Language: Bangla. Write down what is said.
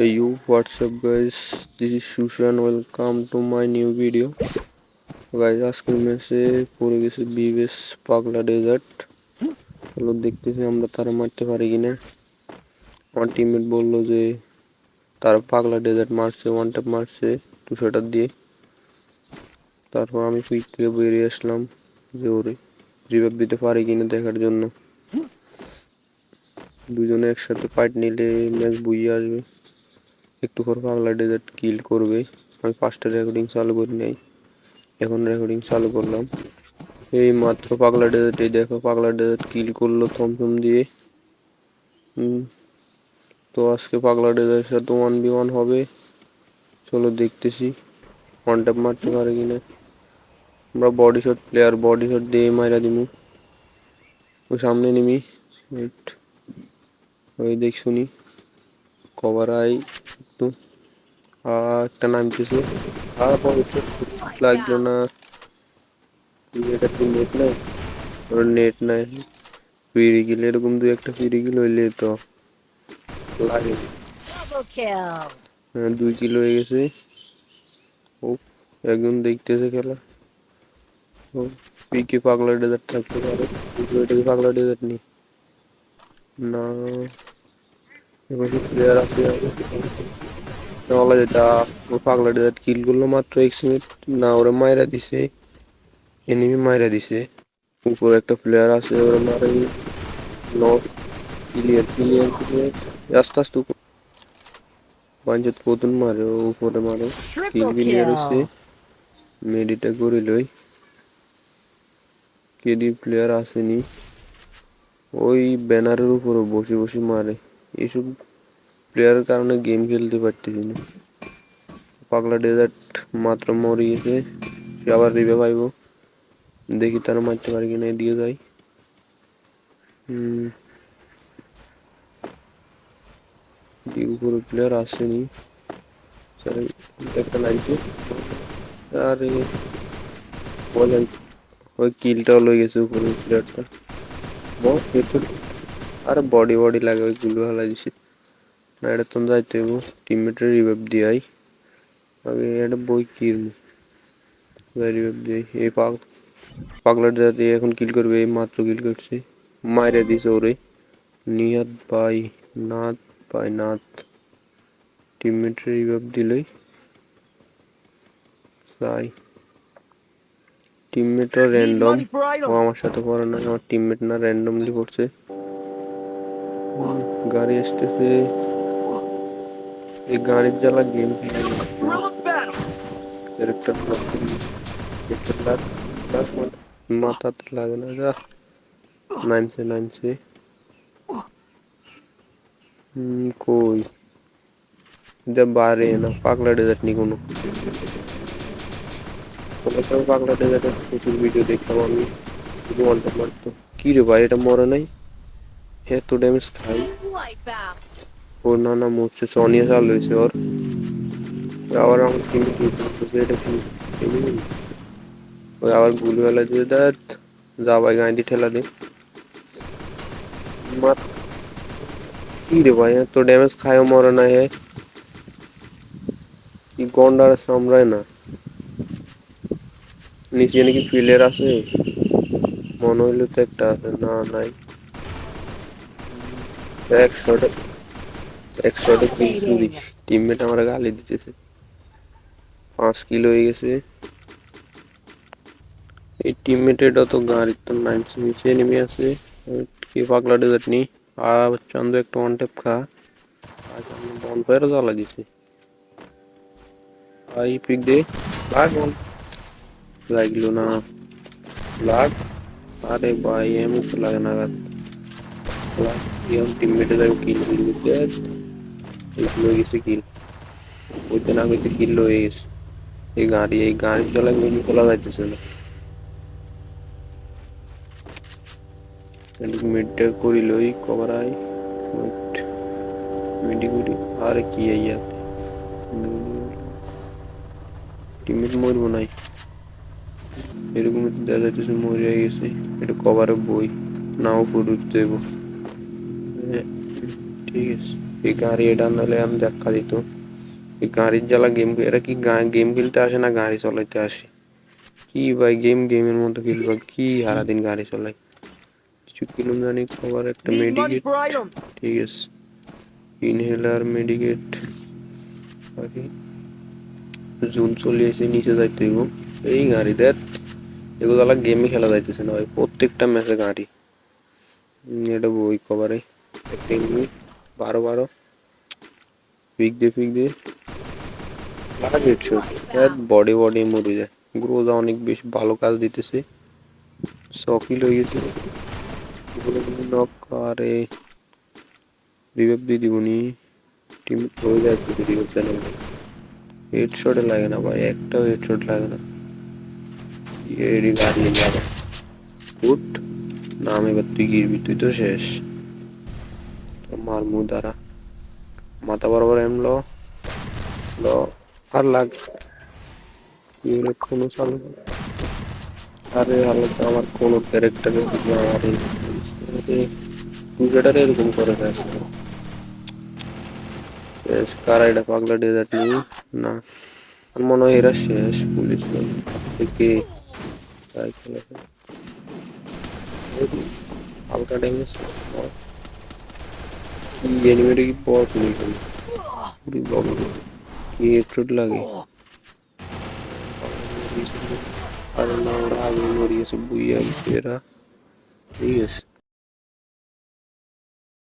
Hey you, what's up guys? This is Shushan, welcome to my new video. Guys আজকের ম্যাচে পড়ে গেছে বিবেস পাগলা ডেজার্ট হলো দেখতেছি আমরা তারা মারতে পারি কিনা আমার টিমমেট বলল যে তারা পাগলা ডেজার্ট মারছে ওয়ান ট্যাপ মারছে দুশোটার দিয়ে। তারপর আমি কুইক থেকে বেরিয়ে আসলাম যে ওরে রিভাইভ দিতে পারি কিনা দেখার জন্য। দুজনে একসাথে ফাইট নিলে ম্যাচ বুঝিয়ে আসবে। একটু পর পাগলা ডেজার্ট কিল করবে। আমি পাঁচটা রেকর্ডিং চালু করি নাই। এখন রেকর্ডিং চালু করলাম। এই মাত্র পাগলা ডেজার্ট এই দেখো পাগলা ডেজার্ট কিল করল থমথম দিয়ে। তো আজকে পাগলা ডেজার্টের সাথে ওয়ান বি ওয়ান হবে। চলো দেখতেছি। ওয়ান ট্যাপ মারতে পারে কিনা। আমরা body shot player body shot দিয়ে মাইরা দিমু। ওই সামনে নিমি। ওই দেখ শুনি। কভার আই একটু আর একটা নামতেছে আর বডি শট লাগল না এটা কি নেট নাই ওর নেট নাই ফিরে গেলে এরকম দু একটা ফিরে গেলে হইলে তো লাগে Double kill. হ্যাঁ, দুই কিলো হয়ে গেছে ও একজন দেখতেছে খেলা ও পিকে পাগলা ডেজার্ট থাকতে পারে কিন্তু এটা কি পাগলা ডেজার্ট নেই না এবার প্লেয়ার আছে বলা যেটা ও পাগলা ডেজার্ট কিল করল মাত্র এক মিনিট না ওরা মাইরা দিছে। এনিমি মাইরা দিছে। উপরে একটা প্লেয়ার আছে ওরা মারে। নক ক্লিয়ার ক্লিয়ার ক্লিয়ার আস্তে আস্তে উপর। পঞ্চায়েত মারে উপরে মারে। কিল ক্লিয়ার হচ্ছে মেডিটা করে লই কেডি প্লেয়ার আসেনি। ওই ব্যানারের উপরে বসে বসে মারে। এইসব প্লেয়ারের কারণে গেম খেলতে পারতেছি না। পাগলা ডেজার্ট মাত্র মরে গেছে সে আবার রিভে পাইব দেখি তারা মারতে পারে কিনা, এদিকে যাই। উপরে প্লেয়ার আসেনি। একটা লাগছে। আরে, বলেন, ওই কিলটাও লয়ে গেছে উপরে প্লেয়ারটা হেডশট আরে বডি বডি লাগে, ওই গুলো হালা না এটা তো যাইতে হইব আগে এটা বই কিরমু রিভাইভ এখন কিল করবে মাত্র কিল করছে মাইরে দিছে ওরে নিয়াত বাই নাথ বাই নাথ টিমমেটের রিভাইভ দিলই তাই টিমমেটও র্যান্ডম ও আমার সাথে পড়ে না আমার টিমমেট না র্যান্ডমলি পড়ছে গাড়ি আসতেছে এই গাড়ির জ্বালা গেম খেলে ক্যারেক্টার ব্লক করি ক্যারেক্টার লাগ লাগ মাথাতে লাগে না যা নামছে নামছে হুম, কই দে বারে না পাগলা ডেজার্ট নি কোনো কোথাও পাগলা ডেজার্টের প্রচুর ভিডিও দেখতাম আমি শুধু অল্প মারতো কি রে ভাই এটা মরে নাই এত ড্যামেজ খাই না না মরছে সনিয়া চাল হয়েছে ওর। আবার আমার টিম এটা কি? ওই আবার গুলিওয়ালা দিয়ে দেয়, যা ভাই গাঁ দিয়ে ঠেলা দে। মার কি রে ভাই, এত ড্যামেজ খায়ও মরে না হে কি গন্ডার সামরায় না। নিচে নাকি ফিলের আছে। মনে হইল তো একটা আছে, না নাই। একশোটা একশোটা কিল চুরি টিমমেট আমার গালি দিতেছে। পাঁচ কিলো হয়ে গেছে। এই টিমমেটের তো গাড়ির তো নামছে নিচে নেমে আছে। কি পাগলা ডেজার্ট নি। আর চান্দু একটা ওয়ান টেপ খা। আজ আমি বন ফায়ারও জ্বালা দিছি। আই পিক দে লাগ বল লাগল না। লাগ আরে ভাই, এমন তো লাগে না। গাছ লাগ ইয়ন টিমমেটে যাই কিল কিল করতে এইগুলো হয়ে গেছে কিল। ওইতে না হইতে কিল হয়ে গেছে। এই গাড়ি এই গাড়ির তলায় মেনু খোলা যাইতেছে না। মিডটা করি লই কভার আই মিডি করি। আরে কি আইয়া টিমমেট মরবো নাই। এরকম দেখা যাইতেছে মরে গেছে। এটা কভারে বই নাও ফুট উঠতে হ্যাঁ, ঠিক আছে। এই গাড়ি এটা নাহলে আমি দেখা দিত এই গাড়ির জ্বালা গেম এরা কি গেম খেলতে আসে না গাড়ি চালাইতে আসে কি ভাই গেম গেমের মতো খেলবা কি সারাদিন গাড়ি চালাই কিছু কিনুম জানি খাবার একটা মেডিকেট. ঠিক আছে ইনহেলার মেডিকেট বাকি জুন চলে এসে নিচে যাইতে হইব এই গাড়ি দেখ এগুলো গেমই খেলা যাইতেছে না ভাই প্রত্যেকটা ম্যাচে গাড়ি এটা বই কভারে একটা বারো বারো। পিক দে পিক দে লাগ হেডশট বডি বডি মরে যায় গ্রোজা অনেক বেশ ভালো কাজ দিতেছে। সকিল হয়ে গেছে। নক আরে রিভাইভ দিয়ে দিবনি। টিম হয়ে যায় রিভাইভ দেন হেডশটে লাগে না ভাই। একটাও হেডশট লাগে না। এডি গাড়ি যাবে উঠ নাম এবার তুই গিরবি। তুই তো শেষ। তো মার মুখ দ্বারা মাথা বরাবর এম ল ল আর লাগ কোনো চালু। আরে হালকা আমার কোনো ক্যারেক্টারের দিকে আমার এরকম করে গেছে শেষ কারা এটা পাগলা ডেজার্ট নেই না আর মনে হয় এরা শেষ পুলিশ কে তাই খেলা হালকা ড্যামেজ কি এনিমেটে কি পর তুমি খেলি পুরি বাবু কি হেডশট লাগে আর না ওরা আগে মরিয়েছে বুইয়া গেছে এরা ঠিক আছে